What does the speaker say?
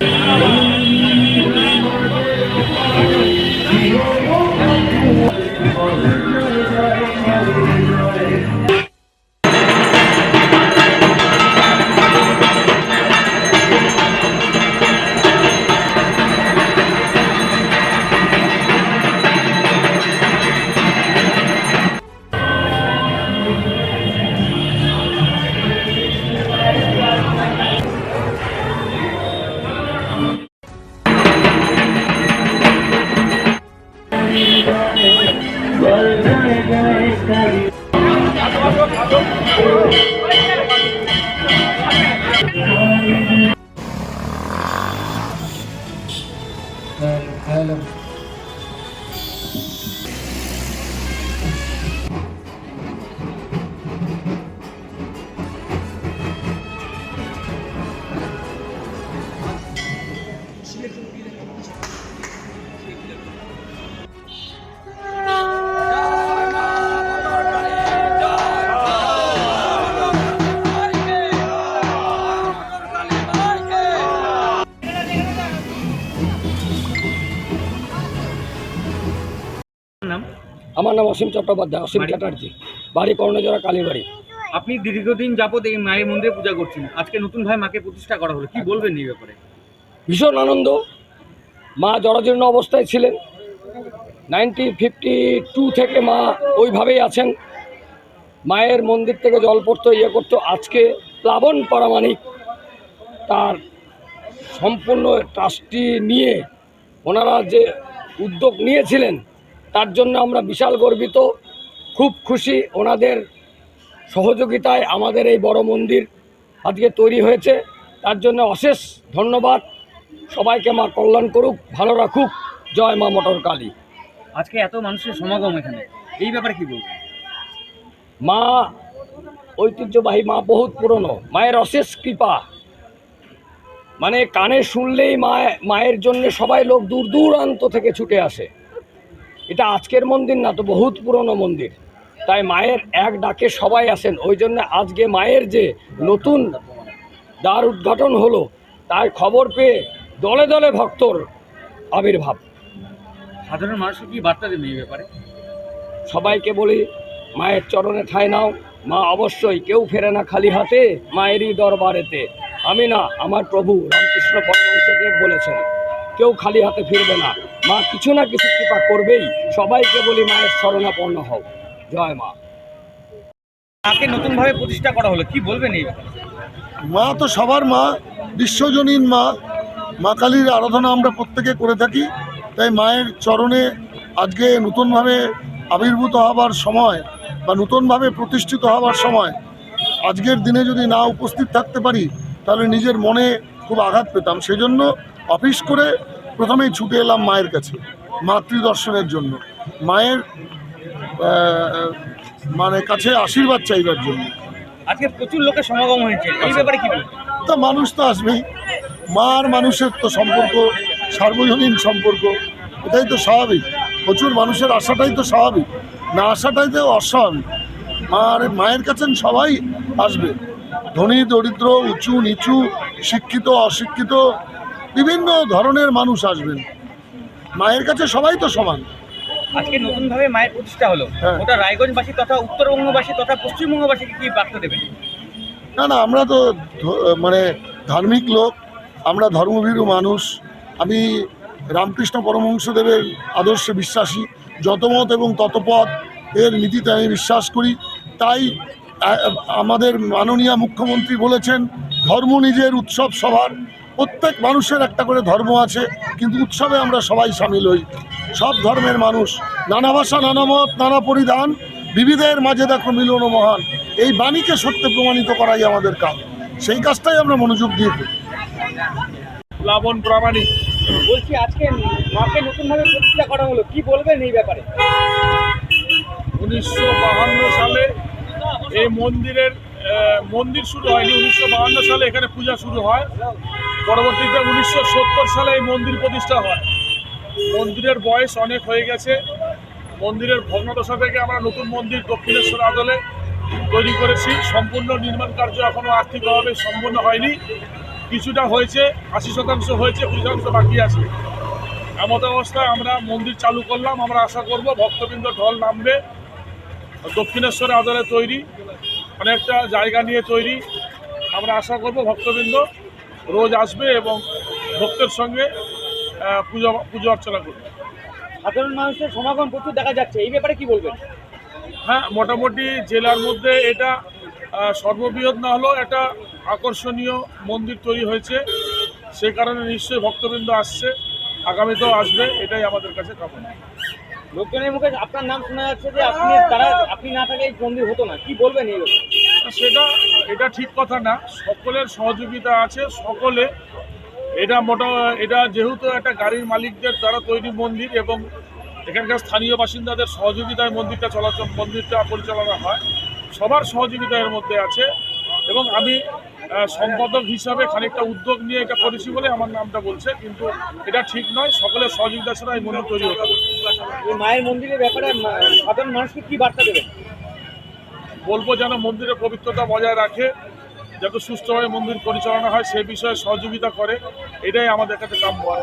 拿 নাম আমার নাম অসীম চট্টোপাধ্যায় অসীম? চ্যাটার্জি। বাড়ি কর্ণজোড়া কালীবাড়ি। আপনি দীর্ঘদিন যাবত এই মায়ের মন্দিরে পূজা করছেন। আজকে নতুন ভাবে মাকে প্রতিষ্ঠা করা হলো। কি বলবেন এই ব্যাপারে? ভীষণ আনন্দ। মা জরাজীর্ণ অবস্থায় ছিলেন। নাইনটিন ফিফটি টু থেকে মা ওইভাবেই আছেন। মায়ের মন্দির থেকে জল পড়তো ইয়ে করতো। আজকে প্লাবন পারামানিক তার সম্পূর্ণ ট্রাস্টি নিয়ে ওনারা যে উদ্যোগ নিয়েছিলেন, তার জন্য আমরা বিশাল গর্বিত, খুব খুশি। ওনাদের সহযোগিতায় আমাদের এই বড় মন্দির আজকে তৈরি হয়েছে। তার জন্য অশেষ ধন্যবাদ। সবাইকে মা কল্যাণ করুক ভালো রাখুক। জয় মা মটর কালী। আজকে এত মানুষের সমাগম এখানে এই ব্যাপারে কি বলবেন মা ঐতিহ্যবাহী মা বহুত পুরনো মায়ের অশেষ কৃপা। মানে কানে শুনলেই মা মায়ের জন্য সবাই লোক দূর দূরান্ত থেকে ছুটে আসে। এটা আজকের মন্দির না তো বহুত পুরনো মন্দির। তাই মায়ের এক ডাকে সবাই আসেন। ওই জন্য আজকে মায়ের যে নতুন দ্বার উদ্ঘাটন হলো তার খবর পেয়ে দলে দলে ভক্তর আবির্ভাব। সাধারণ মানুষকে কি বার্তা দেবেন এই ব্যাপারে? সবাইকে বলি মায়ের চরণে ঠাঁই নাও। মা অবশ্যই কেউ ফেরে না খালি হাতে মায়েরই দরবারেতে। আমি না আমার প্রভু রামকৃষ্ণ পরমহংসদেব বলেছেন কেউ খালি হাতে ফিরবে না। মা কিছু না কিছু কৃপা করবেই। সবাইকে বলি মায়ের শরণাপন্ন হও। জয় মা। মাকে নতুনভাবে প্রতিষ্ঠা করা হলো? কি বলবেন এই ব্যাপারে? মা তো সবার মা বিশ্বজনীন মা। মা কালীর আরাধনা আমরা প্রত্যেকে করে থাকি। তাই মায়ের চরণে আজকে নতুনভাবে আবির্ভূত হবার সময় বা নতুনভাবে প্রতিষ্ঠিত হবার সময় আজকের দিনে যদি না উপস্থিত থাকতে পারি তাহলে নিজের মনে খুব আঘাত পেতাম। সেজন্য অফিস করে প্রথমেই ছুটে এলাম মায়ের কাছে মাতৃদর্শনের জন্য। মায়ের মানে কাছে আশীর্বাদ চাইবার জন্য। আজকে প্রচুর লোকের সমাগম হয়েছে এই ব্যাপারে কি তা মানুষ তো আসবেই। মা আর মানুষের তো সম্পর্ক সার্বজনীন সম্পর্ক এটাই তো স্বাভাবিক। প্রচুর মানুষের আশাটাই তো স্বাভাবিক। না আসাটাই তো অস্বাভাবিক মা আর মায়ের কাছে সবাই আসবে। ধনী দরিদ্র উঁচু নিচু শিক্ষিত অশিক্ষিত বিভিন্ন ধরনের মানুষ আসবেন। মায়ের কাছে সবাই তো সমান। আজকে নতুন ভাবে মায়ের প্রতিষ্ঠা হলো। হ্যাঁ। ওটা রায়গঞ্জবাসী তথা উত্তরবঙ্গবাসী তথা পশ্চিমবঙ্গবাসীকে কি বার্তা দেবেন? না না আমরা তো মানে ধার্মিক লোক আমরা ধর্মভীরু মানুষ, আমি রামকৃষ্ণ পরমহংসদেবের আদর্শে বিশ্বাসী। যতমত এবং ততপথ এর নীতিতে আমি বিশ্বাস করি। তাই আমাদের মাননীয় মুখ্যমন্ত্রী বলেছেন, ধর্ম নিজের উৎসব সবার। প্রত্যেক মানুষের একটা করে ধর্ম আছে, কিন্তু উৎসবে আমরা সবাই সামিল হই। সব ধর্মের মানুষ, নানা ভাষা, নানা মত, নানা পরিধান, বিবিধের মাঝে দেখো মিলন মহান। এই বাণীকে সত্যে প্রমাণিত করাই আমাদের কাজ। সেই কাজটাই আমরা মনোযোগ দিয়ে করি। প্লাবন প্রামাণিক। বলছি আজকে মাকে নতুন ভাবে প্রতিষ্ঠা করা হলো কি বলবেন এই ব্যাপারে? উনিশশো বাহান্ন সালে এই মন্দিরের মন্দির শুরু হয়নি। উনিশশো বাহান্ন সালে এখানে পূজা শুরু হয়। পরবর্তীতে উনিশশো সত্তর সালে এই মন্দির প্রতিষ্ঠা হয়। মন্দিরের বয়স অনেক হয়ে গেছে। মন্দিরের ভগ্নদশা থেকে আমরা নতুন মন্দির দক্ষিণেশ্বর আদলে তৈরি করেছি। সম্পূর্ণ নির্মাণ কার্য এখনও আর্থিকভাবে সম্পূর্ণ হয়নি। কিছুটা হয়েছে আশি শতাংশ হয়েছে কুড়ি শতাংশ বাকি আছে। এমত অবস্থায় আমরা মন্দির চালু করলাম আমরা আশা করব ভক্তবৃন্দ ঢল নামবে। দক্ষিণেশ্বরে আদলে তৈরি অনেকটা জায়গা নিয়ে তৈরি। আমরা আশা করব ভক্তবৃন্দ রোজ আসবে এবং ভক্তের সঙ্গে পুজো পুজো অর্চনা করবে। সাধারণ মানুষের সমাগম প্রচুর দেখা যাচ্ছে এই ব্যাপারে কি বলবেন? হ্যাঁ মোটামুটি জেলার মধ্যে এটা সর্ববৃহৎ না হলেও একটা আকর্ষণীয় মন্দির তৈরি হয়েছে। সেই কারণে নিশ্চয়ই ভক্তবৃন্দ আসছে। আগামীতেও আসবে এটাই আমাদের কাছে কামনা। লোকজনের মুখে আপনার নাম শোনা যাচ্ছে যে আপনি তারা আপনি না থাকলে এই মন্দির হতো না। কি বলবেন এই সেটা এটা ঠিক কথা না। সকলের সহযোগিতা আছে সকলে। এটা মোটা এটা যেহেতু একটা গাড়ির মালিকদের দ্বারা তৈরি মন্দির এবং এখানকার স্থানীয় বাসিন্দাদের সহযোগিতায় মন্দিরটা চলাচল মন্দিরটা পরিচালনা হয়। সবার সহযোগিতা এর মধ্যে আছে এবং আমি সম্পাদক হিসাবে খানিকটা উদ্যোগ নিয়ে এটা করেছি বলে আমার নামটা বলছে কিন্তু এটা ঠিক নয় সকলের সহযোগিতা ছাড়া এই মন্দির তৈরি হতে মায়ের মন্দিরের ব্যাপারে সাধারণ মানুষকে কি বার্তা দেবেন বলব যেন মন্দিরের পবিত্রতা বজায় রাখে যাতে সুষ্ঠুভাবে মন্দির পরিচালনা হয় সে বিষয়ে সহযোগিতা করে এটাই আমাদের কাছে কাম্য আর